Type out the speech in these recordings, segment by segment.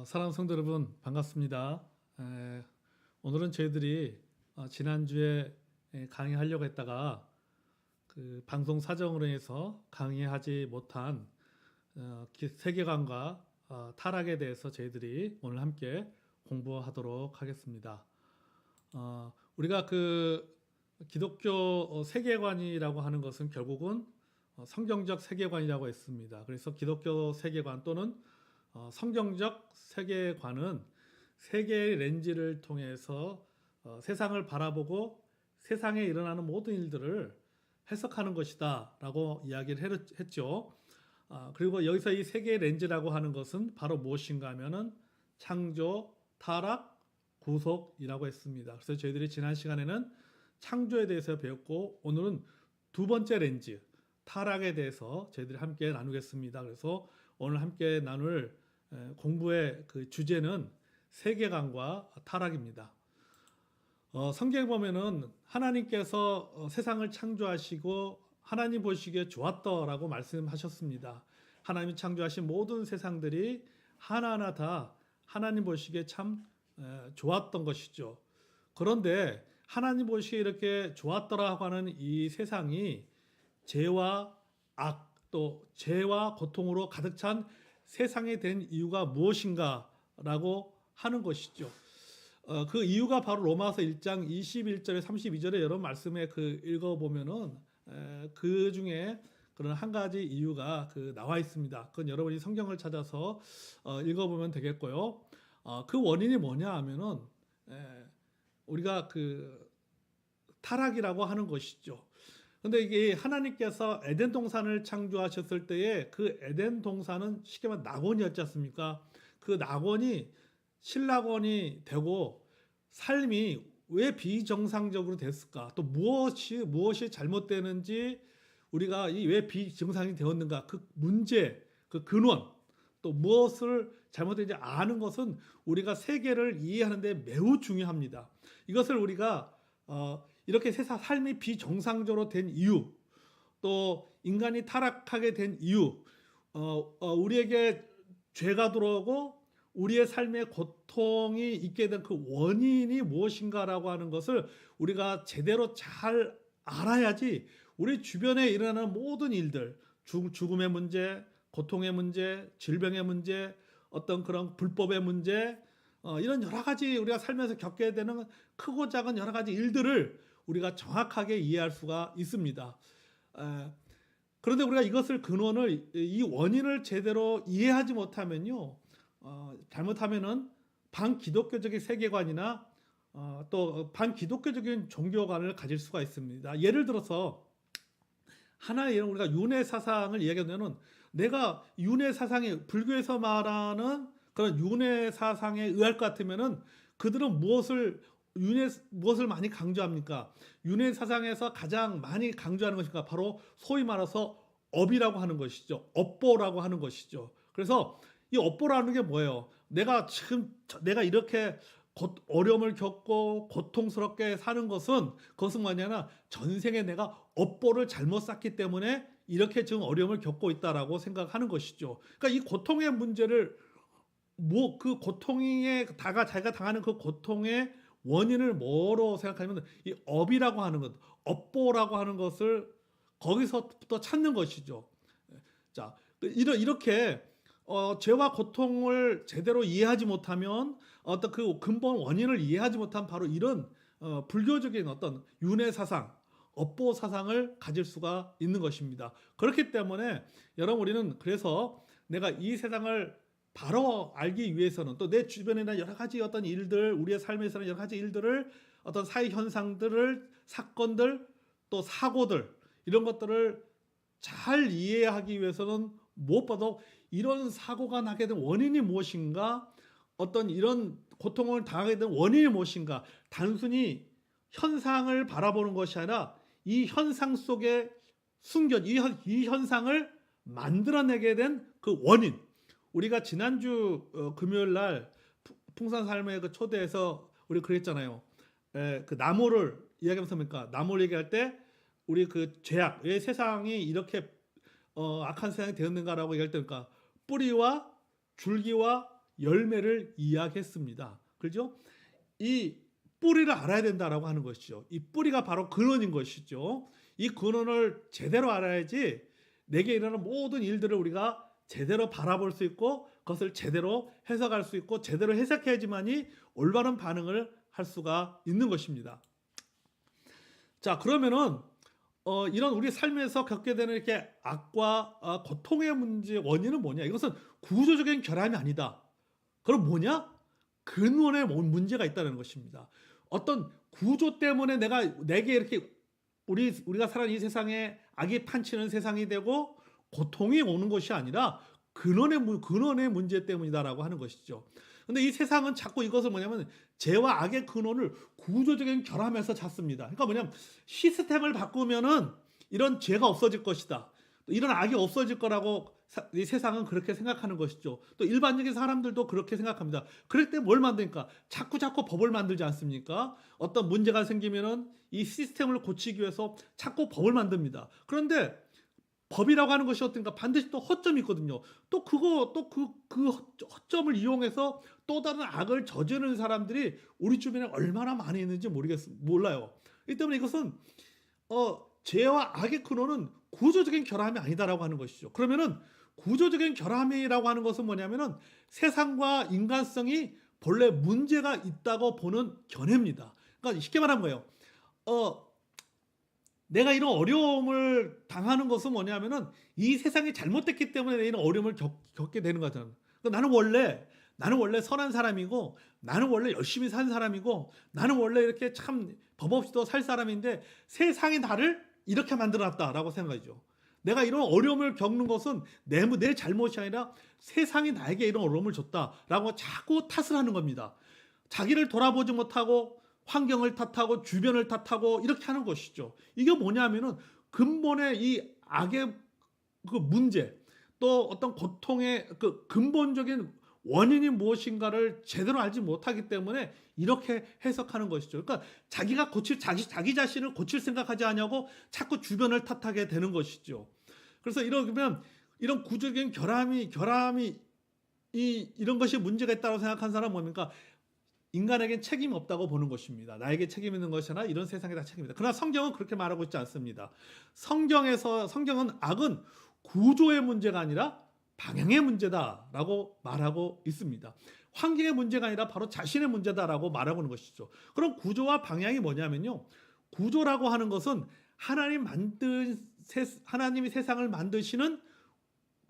어, 사랑하는 성도 여러분 반갑습니다. 에, 오늘은 저희들이 어, 지난주에 에, 강의하려고 했다가 그 방송 사정으로 인해서 강의하지 못한 어, 기- 세계관과 어, 타락에 대해서 저희들이 오늘 함께 공부하도록 하겠습니다. 어, 우리가 그 기독교 어, 세계관이라고 하는 것은 결국은 어, 성경적 세계관이라고 했습니다. 그래서 기독교 세계관 또는 어, 성경적 세계관은 세계의 렌즈를 통해서 어, 세상을 바라보고 세상에 일어나는 모든 일들을 해석하는 것이다 라고 이야기를 했- 했죠. 아, 그리고 여기서 이 세계의 렌즈라고 하는 것은 바로 무엇인가 하면은 창조, 타락, 구속이라고 했습니다. 그래서 저희들이 지난 시간에는 창조에 대해서 배웠고 오늘은 두 번째 렌즈, 타락에 대해서 저희들이 함께 나누겠습니다. 그래서 오늘 함께 나눌 에, 공부의 그 주제는 세계관과 타락입니다. 어, 성경에 보면은 하나님께서 어, 세상을 창조하시고 하나님 보시기에 좋았더라고 말씀하셨습니다. 하나님이 창조하신 모든 세상들이 하나하나 다 하나님 보시기에 참 에, 좋았던 것이죠. 그런데 하나님 보시기에 이렇게 좋았더라고 하는 이 세상이 죄와 악 또 죄와 고통으로 가득 찬 세상이 된 이유가 무엇인가라고 하는 것이죠. 어, 그 이유가 바로 로마서 1장 21절에 32절에 여러분 말씀에 그 읽어 보면은 그 중에 그런 한 가지 이유가 그 나와 있습니다. 그건 여러분이 성경을 찾아서 어, 읽어 보면 되겠고요. 어, 그 원인이 뭐냐 하면은 에, 우리가 그 타락이라고 하는 것이죠. 근데 이게 하나님께서 에덴 동산을 창조하셨을 때에 그 에덴 동산은 쉽게 말해 낙원이었지 않습니까? 그 낙원이 신락원이 되고 삶이 왜 비정상적으로 됐을까? 또 무엇이 무엇이 잘못되는지 우리가 이 왜 비정상이 되었는가? 그 문제, 그 근원, 또 무엇을 잘못된지 아는 것은 우리가 세계를 이해하는데 매우 중요합니다. 이것을 우리가 어, 이렇게 세상 삶이 비정상적으로 된 이유, 또 인간이 타락하게 된 이유, 어, 어, 우리에게 죄가 들어오고 우리의 삶에 고통이 있게 된 그 원인이 무엇인가라고 하는 것을 우리가 제대로 잘 알아야지 우리 주변에 일어나는 모든 일들, 죽, 죽음의 문제, 고통의 문제, 질병의 문제, 어떤 그런 불법의 문제, 어, 이런 여러 가지 우리가 살면서 겪게 되는 크고 작은 여러 가지 일들을 우리가 정확하게 이해할 수가 있습니다. 에, 그런데 우리가 이것을 근원을 이 원인을 제대로 이해하지 못하면요, 어, 잘못하면은 반기독교적인 세계관이나 어, 또 반기독교적인 종교관을 가질 수가 있습니다. 예를 들어서 하나의 예를 우리가 윤회 사상을 이야기하면은 내가 윤회 사상이 불교에서 말하는 그런 윤회 사상에 의할 것 같으면은 그들은 무엇을 윤회 무엇을 많이 강조합니까? 윤회 사상에서 가장 많이 강조하는 것인가? 바로 소위 말해서 업이라고 하는 것이죠. 업보라고 하는 것이죠. 그래서 이 업보라는 게 뭐예요? 내가 지금 저- 내가 이렇게 고, 어려움을 겪고 고통스럽게 사는 것은 그것은 뭐냐면 전생에 내가 업보를 잘못 쌓기 때문에 이렇게 지금 어려움을 겪고 있다라고 생각하는 것이죠. 그러니까 이 고통의 문제를 뭐 그 고통에 다가 자기가 당하는 그 고통의 원인을 뭐로 생각하냐면 이 업이라고 하는 것, 업보라고 하는 것을 거기서부터 찾는 것이죠. 자, 그 이러- 이렇게 어, 죄와 고통을 제대로 이해하지 못하면 어떤 그 근본 원인을 이해하지 못한 바로 이런 어, 불교적인 어떤 윤회 사상, 업보 사상을 가질 수가 있는 것입니다. 그렇기 때문에 여러분 우리는 그래서 내가 이 세상을 바로 알기 위해서는 또 내 주변에 있는 여러 가지 어떤 일들, 우리의 삶에서는 여러 가지 일들을 어떤 사회 현상들을 사건들 또 사고들 이런 것들을 잘 이해하기 위해서는 무엇보다도 이런 사고가 나게 된 원인이 무엇인가 어떤 이런 고통을 당하게 된 원인이 무엇인가 단순히 현상을 바라보는 것이 아니라 이 현상 속에 숨겨진 이, 현, 이 현상을 만들어내게 된 그 원인 우리가 지난주 어, 금요일 날 푸- 풍산 삶의 그 초대에서 우리 그랬잖아요. 에, 그 나무를 이야기하면서 뭡니까? 나무를 얘기할 때 우리 그 죄악 왜 세상이 이렇게 어, 악한 세상이 되었는가라고 얘기할 때 그러니까 뿌리와 줄기와 열매를 이야기했습니다. 그죠? 이 뿌리를 알아야 된다라고 하는 것이죠. 이 뿌리가 바로 근원인 것이죠. 이 근원을 제대로 알아야지 내게 일어나는 모든 일들을 우리가 제대로 바라볼 수 있고 그것을 제대로 해석할 수 있고 제대로 해석해야지만이 올바른 반응을 할 수가 있는 것입니다. 자 그러면은 어, 이런 우리 삶에서 겪게 되는 이렇게 악과 어, 고통의 문제 원인은 뭐냐? 이것은 구조적인 결함이 아니다. 그럼 뭐냐? 근원에 뭔 문제가 있다는 것입니다. 어떤 구조 때문에 내가 내게 이렇게 우리 우리가 살아가는 이 세상에 악이 판치는 세상이 되고 고통이 오는 것이 아니라 근원의 문- 근원의 문제 때문이다라고 하는 것이죠. 근데 이 세상은 자꾸 이것을 뭐냐면 죄와 악의 근원을 구조적인 결함에서 찾습니다. 그러니까 뭐냐면 시스템을 바꾸면은 이런 죄가 없어질 것이다. 또 이런 악이 없어질 거라고 사- 이 세상은 그렇게 생각하는 것이죠. 또 일반적인 사람들도 그렇게 생각합니다. 그럴 때 뭘 만드니까 자꾸 자꾸 법을 만들지 않습니까? 어떤 문제가 생기면은 이 시스템을 고치기 위해서 자꾸 법을 만듭니다. 그런데 법이라고 하는 것이 어떤가 반드시 또 허점이 있거든요. 또 그거 또 그 그 허점을 이용해서 또 다른 악을 저지르는 사람들이 우리 주변에 얼마나 많이 있는지 모르겠 몰라요. 이 때문에 이것은 어 죄와 악의 근원은 구조적인 결함이 아니다라고 하는 것이죠. 그러면은 구조적인 결함이라고 하는 것은 뭐냐면은 세상과 인간성이 본래 문제가 있다고 보는 견해입니다. 그러니까 쉽게 말하면 뭐예요? 어 내가 이런 어려움을 당하는 것은 뭐냐면은 이 세상이 잘못됐기 때문에 이런 어려움을 겪, 겪게 되는 거잖아. 그러니까 나는 원래 나는 원래 선한 사람이고 나는 원래 열심히 산 사람이고 나는 원래 이렇게 참 법 없이도 살 사람인데 세상이 나를 이렇게 만들어놨다라고 생각하죠. 내가 이런 어려움을 겪는 것은 내, 내 잘못이 아니라 세상이 나에게 이런 어려움을 줬다라고 자꾸 탓을 하는 겁니다. 자기를 돌아보지 못하고 환경을 탓하고 주변을 탓하고 이렇게 하는 것이죠. 이게 뭐냐면은 근본의 이 악의 그 문제 또 어떤 고통의 그 근본적인 원인이 무엇인가를 제대로 알지 못하기 때문에 이렇게 해석하는 것이죠. 그러니까 자기가 고칠 자기 자기 자신을 고칠 생각하지 않냐고 자꾸 주변을 탓하게 되는 것이죠. 그래서 이러면 이런 구조적인 결함이 결함이 이 이런 것이 문제가 있다고 생각한 사람 은 뭡니까? 인간에겐 책임 없다고 보는 것입니다. 나에게 책임 있는 것이 아니라 이런 세상에 다 책임이다. 그러나 성경은 그렇게 말하고 있지 않습니다. 성경에서 성경은 악은 구조의 문제가 아니라 방향의 문제다라고 말하고 있습니다. 환경의 문제가 아니라 바로 자신의 문제다라고 말하고 있는 것이죠. 그럼 구조와 방향이 뭐냐면요. 구조라고 하는 것은 하나님 만든 세, 하나님이 세상을 만드시는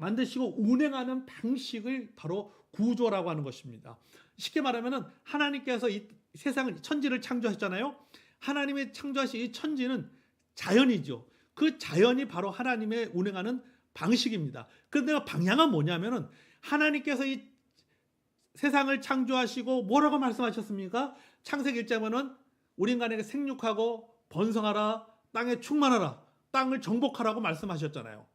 만드시고 운행하는 방식을 바로 구조라고 하는 것입니다. 쉽게 말하면은 하나님께서 이 세상을 천지를 창조하셨잖아요. 하나님의 창조하신 이 천지는 자연이죠. 그 자연이 바로 하나님의 운행하는 방식입니다. 그런데 방향은 뭐냐면은 하나님께서 이 세상을 창조하시고 뭐라고 말씀하셨습니까? 창세기 1장에는 우리 인간에게 생육하고 번성하라 땅에 충만하라 땅을 정복하라고 말씀하셨잖아요.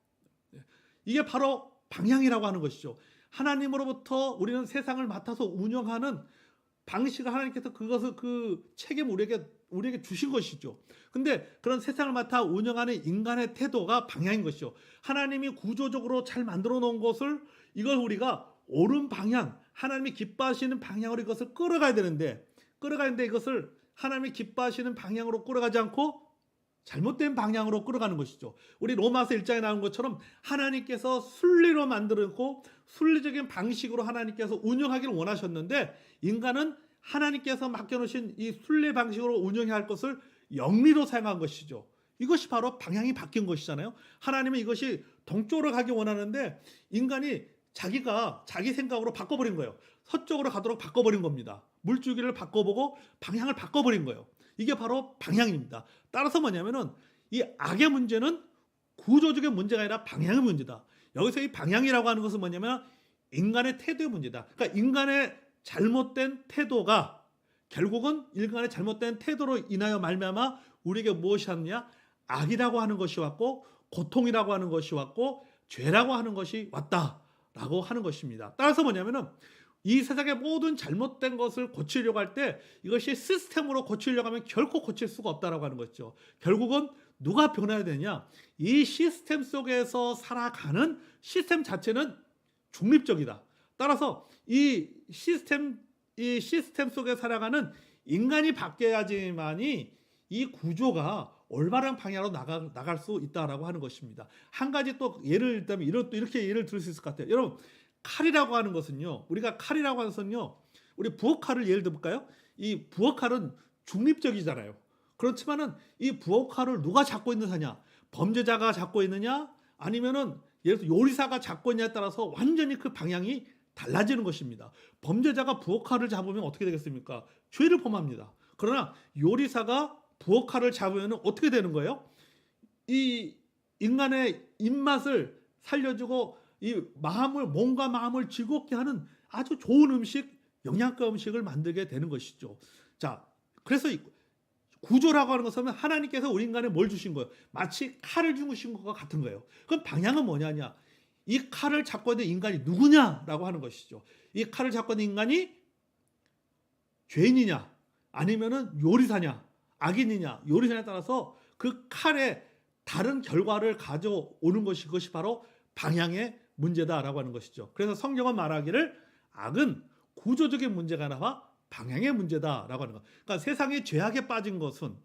이게 바로 방향이라고 하는 것이죠. 하나님으로부터 우리는 세상을 맡아서 운영하는 방식을 하나님께서 그것을 그 책임 우리에게 우리에게 주신 것이죠. 근데 그런 세상을 맡아 운영하는 인간의 태도가 방향인 것이죠. 하나님이 구조적으로 잘 만들어 놓은 것을 이걸 우리가 옳은 방향, 하나님이 기뻐하시는 방향으로 이것을 끌어가야 되는데 끌어가는데 이것을 하나님이 기뻐하시는 방향으로 끌어가지 않고 잘못된 방향으로 끌어가는 것이죠. 우리 로마서 1장에 나온 것처럼 하나님께서 순리로 만들었고 순리적인 방식으로 하나님께서 운영하기를 원하셨는데 인간은 하나님께서 맡겨놓으신 이 순리 방식으로 운영해야 할 것을 영리로 사용한 것이죠. 이것이 바로 방향이 바뀐 것이잖아요. 하나님은 이것이 동쪽으로 가기 원하는데 인간이 자기가 자기 생각으로 바꿔버린 거예요. 서쪽으로 가도록 바꿔버린 겁니다. 물줄기를 바꿔보고 방향을 바꿔버린 거예요. 이게 바로 방향입니다. 따라서 뭐냐면은 이 악의 문제는 구조적인 문제가 아니라 방향의 문제다. 여기서 이 방향이라고 하는 것은 뭐냐면 인간의 태도의 문제다. 그러니까 인간의 잘못된 태도가 결국은 인간의 잘못된 태도로 인하여 말미암아 우리에게 무엇이 왔냐? 악이라고 하는 것이 왔고 고통이라고 하는 것이 왔고 죄라고 하는 것이 왔다라고 하는 것입니다. 따라서 뭐냐면은 이 세상의 모든 잘못된 것을 고치려고 할 때 이것이 시스템으로 고치려고 하면 결코 고칠 수가 없다라고 하는 거죠. 결국은 누가 변해야 되냐? 이 시스템 속에서 살아가는 시스템 자체는 중립적이다. 따라서 이 시스템 이 시스템 속에 살아가는 인간이 바뀌어야지만이 이 구조가 올바른 방향으로 나가, 나갈 수 있다라고 하는 것입니다. 한 가지 또 예를 들면 이런 또 이렇게 예를 들 수 있을 것 같아요. 여러분 칼이라고 하는 것은요. 우리가 칼이라고 하는 것은요. 우리 부엌 칼을 예를 들어볼까요? 이 부엌 칼은 중립적이잖아요. 그렇지만은 이 부엌 칼을 누가 잡고 있는 사냐? 범죄자가 잡고 있느냐? 아니면은 예를 들어 요리사가 잡고 있냐에 따라서 완전히 그 방향이 달라지는 것입니다. 범죄자가 부엌 칼을 잡으면 어떻게 되겠습니까? 죄를 범합니다. 그러나 요리사가 부엌 칼을 잡으면 어떻게 되는 거예요? 이 인간의 입맛을 살려주고 이 마음을 몸과 마음을 즐겁게 하는 아주 좋은 음식, 영양가 음식을 만들게 되는 것이죠. 자, 그래서 이 구조라고 하는 것은 하나님께서 우리 인간에 뭘 주신 거예요? 마치 칼을 주신 것과 같은 거예요. 그럼 방향은 뭐냐냐? 이 칼을 잡고 있는 인간이 누구냐라고 하는 것이죠. 이 칼을 잡고 있는 인간이 죄인이냐, 아니면은 요리사냐, 악인이냐, 요리사냐에 따라서 그 칼에 다른 결과를 가져오는 것이 그것이 바로 방향의 문제다라고 하는 것이죠. 그래서 성경은 말하기를 악은 구조적인 문제가 아니라 방향의 문제다라고 하는 것. 그러니까 세상에 죄악에 빠진 것은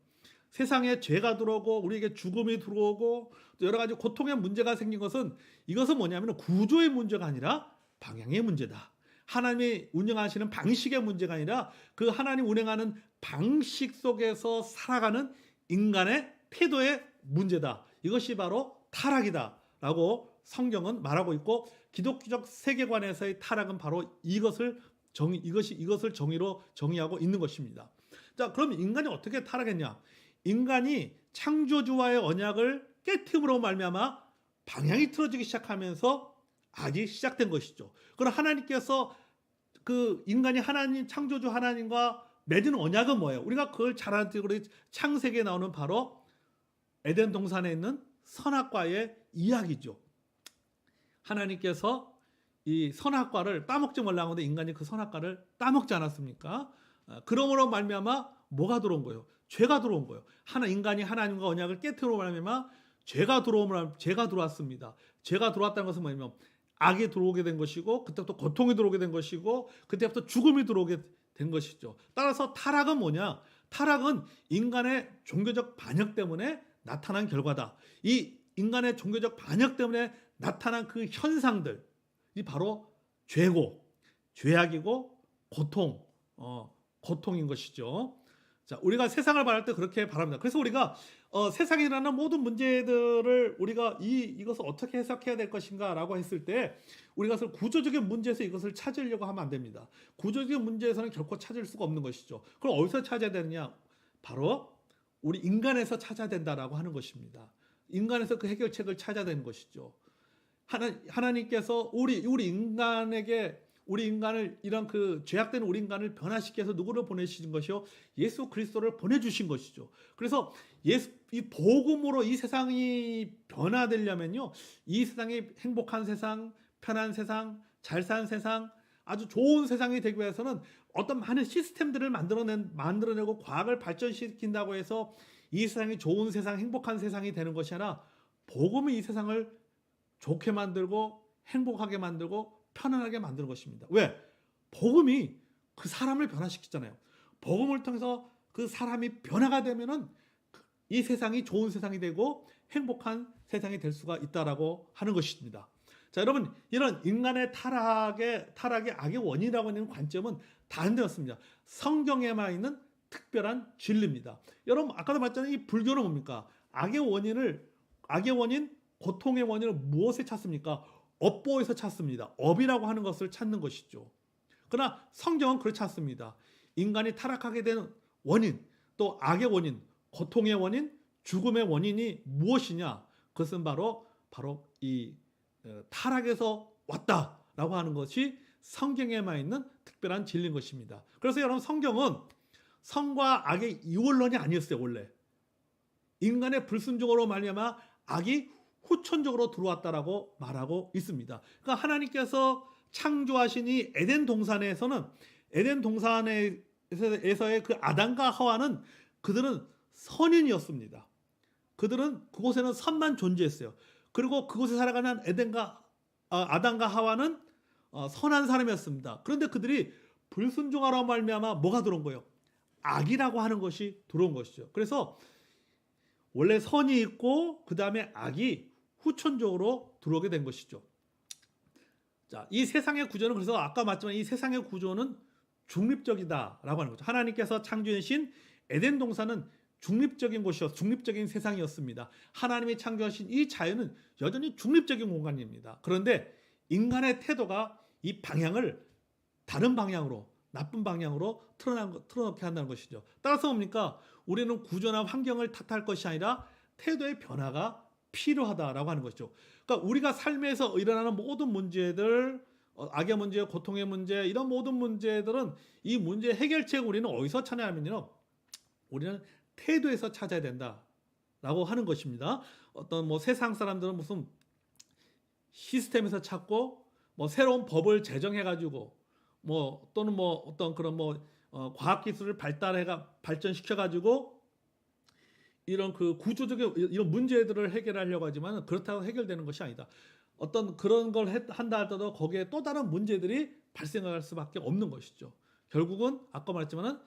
세상에 죄가 들어오고 우리에게 죽음이 들어오고 또 여러 가지 고통의 문제가 생긴 것은 이것은 뭐냐면 구조의 문제가 아니라 방향의 문제다. 하나님이 운영하시는 방식의 문제가 아니라 그 하나님 운행하는 방식 속에서 살아가는 인간의 태도의 문제다. 이것이 바로 타락이다라고 성경은 말하고 있고 기독교적 세계관에서의 타락은 바로 이것을 정 이것이 이것을 정의로 정의하고 있는 것입니다. 자, 그럼 인간이 어떻게 타락했냐? 인간이 창조주와의 언약을 깨트림으로 말미암아 방향이 틀어지기 시작하면서 악이 시작된 것이죠. 그럼 하나님께서 그 인간이 하나님 창조주 하나님과 맺은 언약은 뭐예요? 우리가 그걸 잘 아는 우리 창세기에 나오는 바로 에덴 동산에 있는 선악과의 이야기죠. 하나님께서 이 선악과를 따먹지 말라고 하는데 인간이 그 선악과를 따먹지 않았습니까? 아, 그러므로 말미암아 뭐가 들어온 거예요? 죄가 들어온 거예요. 하나 인간이 하나님과 언약을 깨트려 말미암아 죄가 들어오면 죄가 들어왔습니다. 죄가 들어왔다는 것은 뭐냐면 악이 들어오게 된 것이고 그때부터 고통이 들어오게 된 것이고 그때부터 죽음이 들어오게 된 것이죠. 따라서 타락은 뭐냐? 타락은 인간의 종교적 반역 때문에 나타난 결과다. 이 인간의 종교적 반역 때문에 나타난 그 현상들이 바로 죄고, 죄악이고 고통, 어, 고통인 것이죠. 자, 우리가 세상을 바랄 때 그렇게 바랍니다. 그래서 우리가 어, 일어나는 모든 문제들을 우리가 이 이것을 어떻게 해석해야 될 것인가 라고 했을 때 우리가 구조적인 문제에서 이것을 찾으려고 하면 안 됩니다. 구조적인 문제에서는 결코 찾을 수가 없는 것이죠. 그럼 어디서 찾아야 되느냐? 바로 우리 인간에서 찾아야 된다라고 하는 것입니다. 인간에서 그 해결책을 찾아야 되는 것이죠. 하나, 하나님께서 우리 우리 인간에게 우리 인간을 이런 그 죄악된 우리 인간을 변화시켜서 누구를 보내신 것이요 예수 그리스도를 보내주신 것이죠. 그래서 예수 이 복음으로 이 세상이 변화되려면요 이 세상이 행복한 세상, 편한 세상, 잘 사는 세상, 아주 좋은 세상이 되기 위해서는 어떤 많은 시스템들을 만들어낸 만들어내고 과학을 발전시킨다고 해서 이 세상이 좋은 세상, 행복한 세상이 되는 것이 아니라 복음이 이 세상을 좋게 만들고 행복하게 만들고 편안하게 만드는 것입니다. 왜? 복음이 그 사람을 변화시키잖아요. 복음을 통해서 그 사람이 변화가 되면은 이 세상이 좋은 세상이 되고 행복한 세상이 될 수가 있다라고 하는 것입니다. 자, 여러분, 이런 인간의 타락의 타락의 악의 원인이라고 하는 관점은 다른 데였습니다. 성경에만 있는 특별한 진리입니다. 여러분, 아까도 말했잖아요. 이 불교는 뭡니까? 악의 원인을 악의 원인, 고통의 원인을 무엇에 찾습니까? 업보에서 찾습니다. 업이라고 하는 것을 찾는 것이죠. 그러나 성경은 그렇지 않습니다. 인간이 타락하게 되는 원인, 또 악의 원인, 고통의 원인, 죽음의 원인이 무엇이냐? 그것은 바로 바로 이 어, 타락에서 왔다라고 하는 것이 성경에만 있는 특별한 진리인 것입니다. 그래서 여러분 성경은 성과 악의 이원론이 아니었어요 원래. 인간의 불순종으로 말미암아 악이 후천적으로 들어왔다라고 말하고 있습니다. 그러니까 하나님께서 창조하신 이 에덴 동산에서는 에덴 동산에서의 그 아담과 하와는 그들은 선인이었습니다. 그들은 그곳에는 선만 존재했어요. 그리고 그곳에 살아가는 에덴과 아, 아담과 하와는 어, 선한 사람이었습니다. 그런데 그들이 불순종하라 말미암아 뭐가 들어온 거예요? 악이라고 하는 것이 들어온 것이죠. 그래서 원래 선이 있고 그 다음에 악이 후천적으로 들어오게 된 것이죠. 자, 이 세상의 구조는 그래서 아까 말했지만 이 세상의 구조는 중립적이다라고 하는 거죠. 하나님께서 창조하신 에덴 동산은 중립적인 곳이었, 중립적인 세상이었습니다. 하나님이 창조하신 이 자연은 여전히 중립적인 공간입니다. 그런데 인간의 태도가 이 방향을 다른 방향으로 나쁜 방향으로 틀어놓, 틀어놓게 한다는 것이죠. 따라서 뭡니까? 우리는 구조나 환경을 탓할 것이 아니라 태도의 변화가 필요하다라고 하는 것이죠. 그러니까 우리가 삶에서 일어나는 모든 문제들, 어, 악의 문제, 고통의 문제, 이런 모든 문제들은 이 문제 해결책을 우리는 어디서 찾냐면요. 우리는 태도에서 찾아야 된다라고 하는 것입니다. 어떤 뭐 세상 사람들은 무슨 시스템에서 찾고 뭐 새로운 법을 제정해 가지고 뭐 또는 뭐 어떤 그런 뭐 어, 과학 기술을 발달해가 발전시켜 가지고 이런 그 구조적인 이런 문제들을 해결하려고 하지만 그렇다고 해결되는 것이 아니다. 어떤 그런 걸 했- 한다 할때도 거기에 또 다른 문제들이 발생할 수밖에 없는 것이죠. 결국은 아까 말했지만은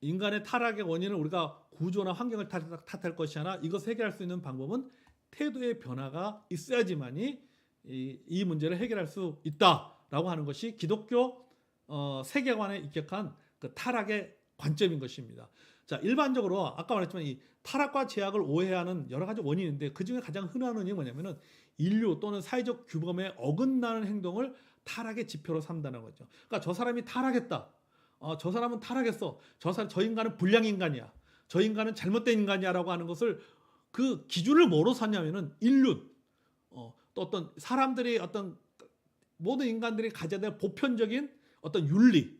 인간의 타락의 원인은 우리가 구조나 환경을 탓- 탓할 것이 아니라 이것을 해결할 수 있는 방법은 태도의 변화가 있어야지만이 이, 이 문제를 해결할 수 있다라고 하는 것이 기독교 어, 세계관에 입격한 그 타락의 관점인 것입니다. 자, 일반적으로 아까 말했지만 이 타락과 제약을 오해하는 여러 가지 원인인데 그 중에 가장 흔한 원인이 뭐냐면은 인류 또는 사회적 규범에 어긋나는 행동을 타락의 지표로 삼다는 거죠. 그러니까 저 사람이 타락했다. 어, 저 사람은 타락했어. 저 사람, 저 인간은 불량 인간이야. 저 인간은 잘못된 인간이야라고 하는 것을 그 기준을 뭐로 삼냐면은 인륜, 어, 또 어떤 사람들이 어떤 모든 인간들이 가져야 될 보편적인 어떤 윤리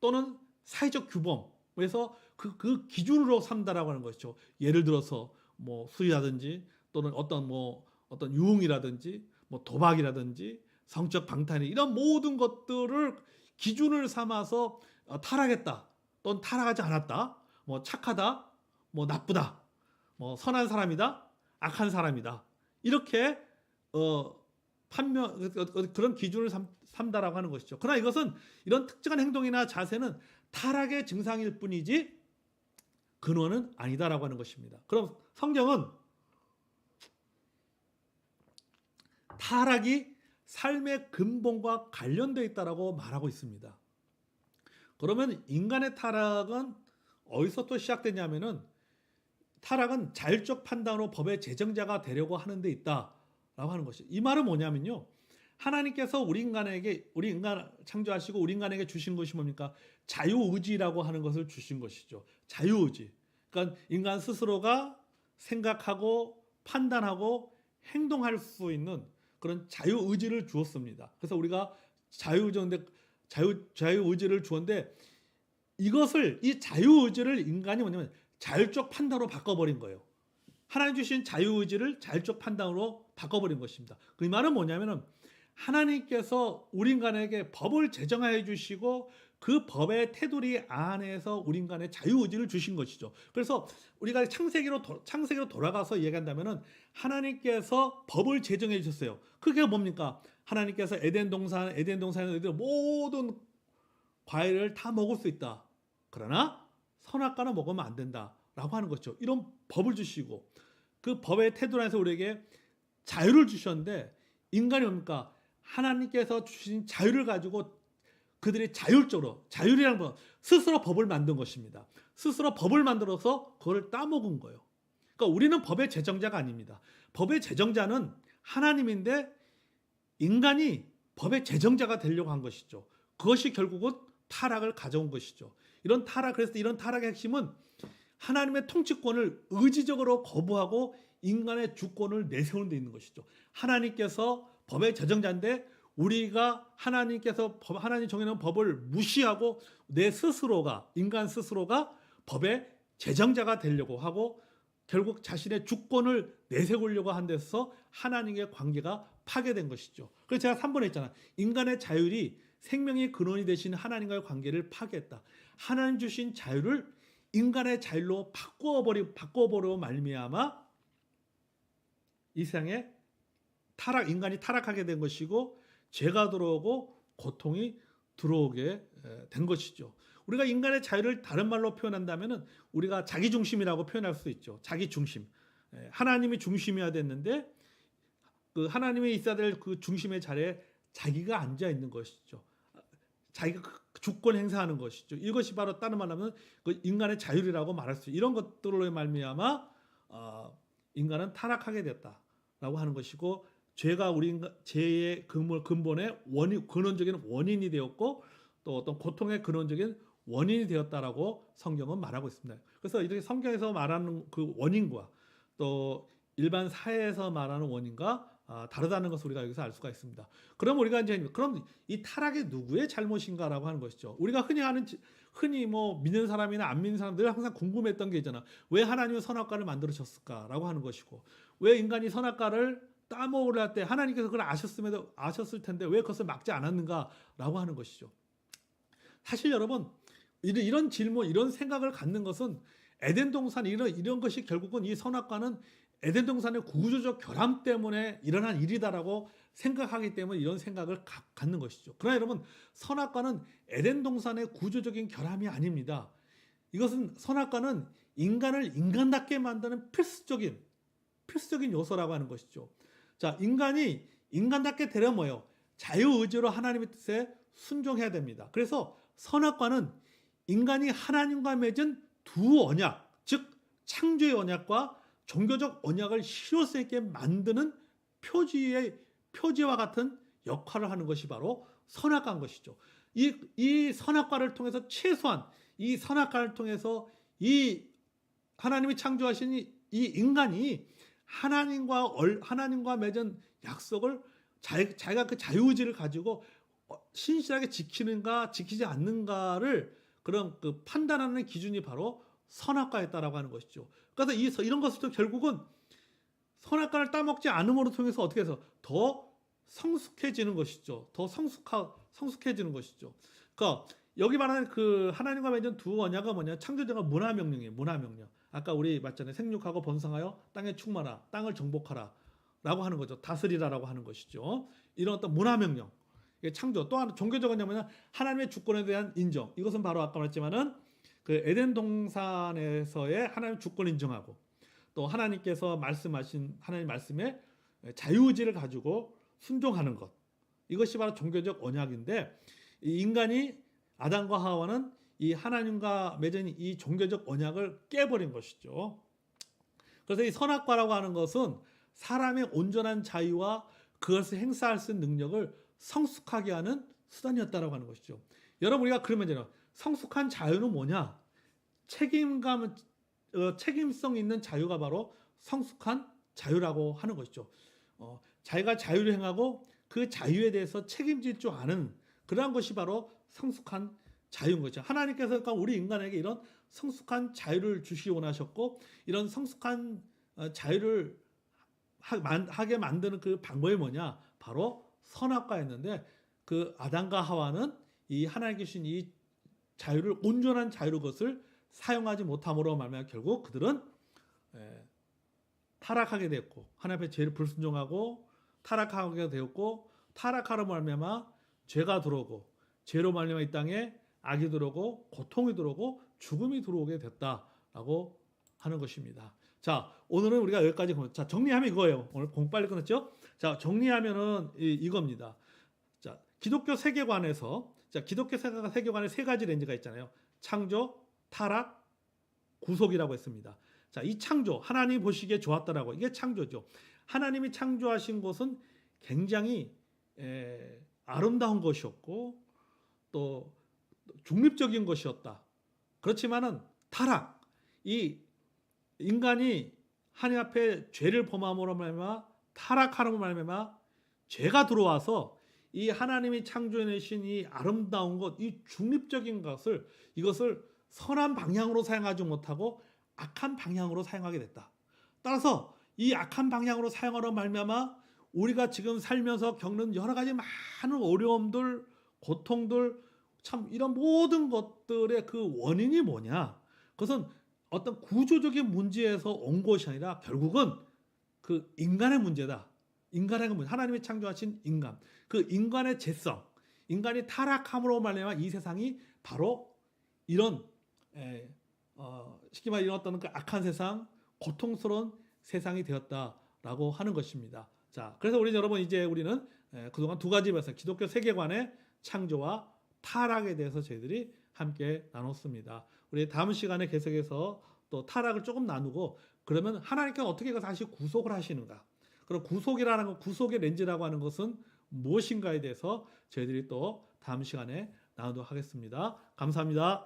또는 사회적 규범에서 그, 그 기준으로 삼다라고 하는 것이죠. 예를 들어서 뭐 술이라든지 또는 어떤 뭐 어떤 유흥이라든지 뭐 도박이라든지 성적 방탄이 이런 모든 것들을 기준을 삼아서 어, 타락했다 또는 타락하지 않았다 뭐 착하다 뭐 나쁘다 뭐 선한 사람이다 악한 사람이다 이렇게 어 판명 어, 그런 기준을 삼, 삼다라고 하는 것이죠. 그러나 이것은 이런 특정한 행동이나 자세는 타락의 증상일 뿐이지 근원은 아니다라고 하는 것입니다. 그럼 성경은 타락이 삶의 근본과 관련되어 있다라고 말하고 있습니다. 그러면 인간의 타락은 어디서 또 시작되냐면은 타락은 자율적 판단으로 법의 제정자가 되려고 하는 데 있다라고 하는 것이. 이 말은 뭐냐면요. 하나님께서 우리 인간에게 우리 인간 창조하시고 우리 인간에게 주신 것이 뭡니까? 자유의지라고 하는 것을 주신 것이죠. 자유의지. 그러니까 인간 스스로가 생각하고 판단하고 행동할 수 있는 그런 자유 의지를 주었습니다. 그래서 우리가 자유 의지인데 자유 자유 의지를 주었는데 이것을 이 자유 의지를 인간이 뭐냐면 자율적 판단으로 바꿔버린 거예요. 하나님 주신 자유 의지를 자율적 판단으로 바꿔버린 것입니다. 그 말은 뭐냐면은 하나님께서 우리 인간에게 법을 제정하여 주시고 그 법의 테두리 안에서 우리 인간의 자유의지를 주신 것이죠. 그래서 우리가 창세기로 도- 창세기로 돌아가서 얘기한다면은 하나님께서 법을 제정해 주셨어요. 그게 뭡니까? 하나님께서 에덴 동산 에덴 동산에 있는 모든 과일을 다 먹을 수 있다. 그러나 선악과는 먹으면 안 된다라고 하는 거죠. 이런 법을 주시고 그 법의 태도 안에서 우리에게 자유를 주셨는데 인간이 뭡니까? 하나님께서 주신 자유를 가지고 그들이 자율적으로 자율이라는 건 스스로 법을 만든 것입니다. 스스로 법을 만들어서 그걸 따먹은 거예요. 그러니까 우리는 법의 제정자가 아닙니다. 법의 제정자는 하나님인데 인간이 법의 제정자가 되려고 한 것이죠. 그것이 결국은 타락을 가져온 것이죠. 이런 타락 그래서 이런 타락의 핵심은 하나님의 통치권을 의지적으로 거부하고 인간의 주권을 내세우는 데 있는 것이죠. 하나님께서 법의 제정자인데 우리가 하나님께서 법, 하나님 정해놓은 법을 무시하고 내 스스로가 인간 스스로가 법의 제정자가 되려고 하고 결국 자신의 주권을 내세우려고 한 데서 하나님의 관계가 파괴된 것이죠. 그래서 제가 3번에 했잖아. 인간의 자율이 생명의 근원이 되신 하나님과의 관계를 파괴했다. 하나님 주신 자유를 인간의 자율로 바꿔버리 바꿔버려 말미암아 이 세상에 타락 인간이 타락하게 된 것이고 죄가 들어오고 고통이 들어오게 에, 된 것이죠. 우리가 인간의 자유를 다른 말로 표현한다면은 우리가 자기 중심이라고 표현할 수 있죠. 자기 중심. 에, 하나님이 중심이어야 됐는데 그 하나님이 있어야 될 그 중심의 자리에 자기가 앉아 있는 것이죠. 자기가 그 주권 행사하는 것이죠. 이것이 바로 다른 말하면 그 인간의 자율이라고 말할 수 이런 것들로 말미암아 어, 인간은 타락하게 됐다라고 하는 것이고 죄가 우리 죄의 근본, 근본의 원인 근원적인 원인이 되었고 또 어떤 고통의 근원적인 원인이 되었다라고 성경은 말하고 있습니다. 그래서 이렇게 성경에서 말하는 그 원인과 또 일반 사회에서 말하는 원인과 아, 다르다는 것을 우리가 여기서 알 수가 있습니다. 그럼 우리가 이제 그럼 이 타락이 누구의 잘못인가라고 하는 것이죠. 우리가 흔히 하는 지- 흔히 뭐 믿는 사람이나 안 믿는 사람들 항상 궁금했던 게 있잖아. 왜 하나님은 선악과를 만들으셨을까라고 하는 것이고 왜 인간이 선악과를 따먹으려 할 때 하나님께서 그걸 아셨음에도 아셨을 텐데 왜 그것을 막지 않았는가라고 하는 것이죠. 사실 여러분 이런, 질문 이런 생각을 갖는 것은 에덴 동산 이런 이런 것이 결국은 이 선악과는 에덴 동산의 구조적 결함 때문에 일어난 일이다라고 생각하기 때문에 이런 생각을 가- 갖는 것이죠. 그러나 여러분 선악과는 에덴 동산의 구조적인 결함이 아닙니다. 이것은 선악과는 인간을 인간답게 만드는 필수적인 필수적인 요소라고 하는 것이죠. 자, 인간이 인간답게 되려 뭐요? 자유의지로 하나님의 뜻에 순종해야 됩니다. 그래서 선악과는 인간이 하나님과 맺은 두 언약, 즉 창조의 언약과 종교적 언약을 실효성 있게 만드는 표지의 표지와 같은 역할을 하는 것이 바로 선악과인 것이죠. 이, 이 선악과를 통해서 최소한 이 선악과를 통해서 이 하나님이 창조하신 이, 이 인간이 하나님과 얼, 하나님과 맺은 약속을 자, 자기가 그 자유의지를 가지고 어, 신실하게 지키는가 지키지 않는가를 그런 그 판단하는 기준이 바로 선악과였다라고 하는 것이죠. 그래서 이 서- 이런 것을 또 결국은 선악과를 따먹지 않음으로 통해서 어떻게 해서 더 성숙해지는 것이죠. 더 성숙하 성숙해지는 것이죠. 그러니까 여기 말하는 그 하나님과 맺은 두 언약은 뭐냐? 창조자가 문화 명령이에요. 문화 명령. 아까 우리 맞잖아요. 생육하고 번성하여 땅에 충만하, 땅을 정복하라. 라고 하는 거죠. 다스리라라고 하는 것이죠. 이런 어떤 문화 명령. 이게 창조. 또 하나 종교적인 뭐냐? 하나님의 주권에 대한 인정. 이것은 바로 아까 말했지만은 그 에덴 동산에서의 하나님 주권 인정하고 또 하나님께서 말씀하신 하나님 말씀에 자유의지를 가지고 순종하는 것. 이것이 바로 종교적 언약인데 이 인간이 아담과 하와는 이 하나님과 맺은 이 종교적 언약을 깨버린 것이죠. 그래서 이 선악과라고 하는 것은 사람의 온전한 자유와 그것을 행사할 수 있는 능력을 성숙하게 하는 수단이었다라고 하는 것이죠. 여러분 우리가 그러면 이제 성숙한 자유는 뭐냐? 책임감, 어, 책임성 있는 자유가 바로 성숙한 자유라고 하는 것이죠. 어, 자기가 자유를 행하고 그 자유에 대해서 책임질 줄 아는 그러한 것이 바로 성숙한 자유인 거죠. 하나님께서 그러니까 우리 인간에게 이런 성숙한 자유를 주시 원하셨고 이런 성숙한 어, 자유를 하게 만드는 그 방법이 뭐냐? 바로 선악과였는데 그 아담과 하와는 이 하나님께 주신 이 자유를 온전한 자유로 것을 사용하지 못함으로 말미암아 결국 그들은 에, 타락하게 됐고 하나님 앞에 죄를 불순종하고 타락하게 되었고 타락하로 말미암아 죄가 들어오고 죄로 말미암아 이 땅에 악이 들어오고 고통이 들어오고 죽음이 들어오게 됐다라고 하는 것입니다. 자 오늘은 우리가 여기까지 공- 자 정리하면 이거예요. 오늘 공 빨리 끊었죠? 자 정리하면은 이, 이겁니다. 자 기독교 세계관에서 자 기독교 세계- 세계관에 세 가지 렌즈가 있잖아요. 창조, 타락, 구속이라고 했습니다. 자, 이 창조 하나님 보시기에 좋았다라고 이게 창조죠. 하나님이 창조하신 것은 굉장히 에, 아름다운 것이었고 또 중립적인 것이었다. 그렇지만은 타락 이 인간이 하나님 앞에 죄를 범함으로 말미암아 타락하는 말미암아 죄가 들어와서 이 하나님이 창조해내신 이 아름다운 것, 이 중립적인 것을 이것을 선한 방향으로 사용하지 못하고 악한 방향으로 사용하게 됐다. 따라서 이 악한 방향으로 사용하러 말미암아 우리가 지금 살면서 겪는 여러 가지 많은 어려움들, 고통들, 참 이런 모든 것들의 그 원인이 뭐냐? 그것은 어떤 구조적인 문제에서 온 것이 아니라 결국은 그 인간의 문제다. 인간의 문제, 하나님이 창조하신 인간, 그 인간의 죄성, 인간이 타락함으로 말미암아 이 세상이 바로 이런 에, 어, 쉽게 말해 이런 어떤 그 악한 세상, 고통스러운 세상이 되었다라고 하는 것입니다. 자, 그래서 우리 여러분 이제 우리는 에, 그동안 두 가지 말씀, 기독교 세계관의 창조와 타락에 대해서 저희들이 함께 나눴습니다. 우리 다음 시간에 계속해서 또 타락을 조금 나누고 그러면 하나님께서 어떻게 다시 구속을 하시는가? 그럼 구속이라는 것, 구속의 렌즈라고 하는 것은 무엇인가에 대해서 저희들이 또 다음 시간에 나누도록 하겠습니다. 감사합니다.